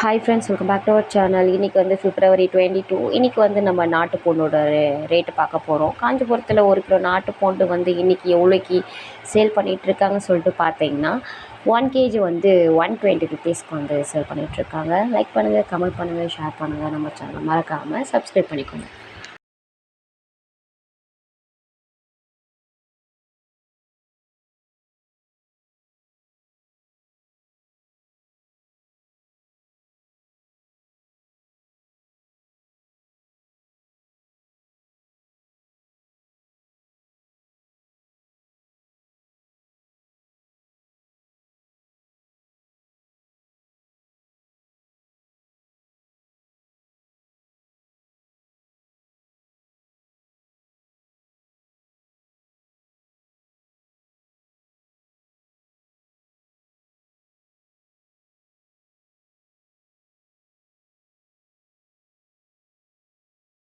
Hi friends welcome back to our channel இன்றைக்கி வந்து February twenty two இன்றைக்கி வந்து நம்ம நாட்டு பூண்டோட ரேட்டு பார்க்க போகிறோம் காஞ்சிபுரத்தில் ஒரு கிலோ நாட்டு பூண்டு வந்து இன்றைக்கி எவ்வளோக்கு சேல் பண்ணிகிட்ருக்காங்கன்னு சொல்லிட்டு பார்த்தீங்கன்னா ஒன் கேஜி வந்து ஒன் டுவெண்ட்டி ருபீஸ்க்கு வந்து சேல் பண்ணிகிட்ருக்காங்க லைக் பண்ணுங்கள் கமெண்ட் பண்ணுங்கள் ஷேர் பண்ணுங்கள் நம்ம சேனல் மறக்காமல் சப்ஸ்கிரைப் பண்ணிக்கோங்க.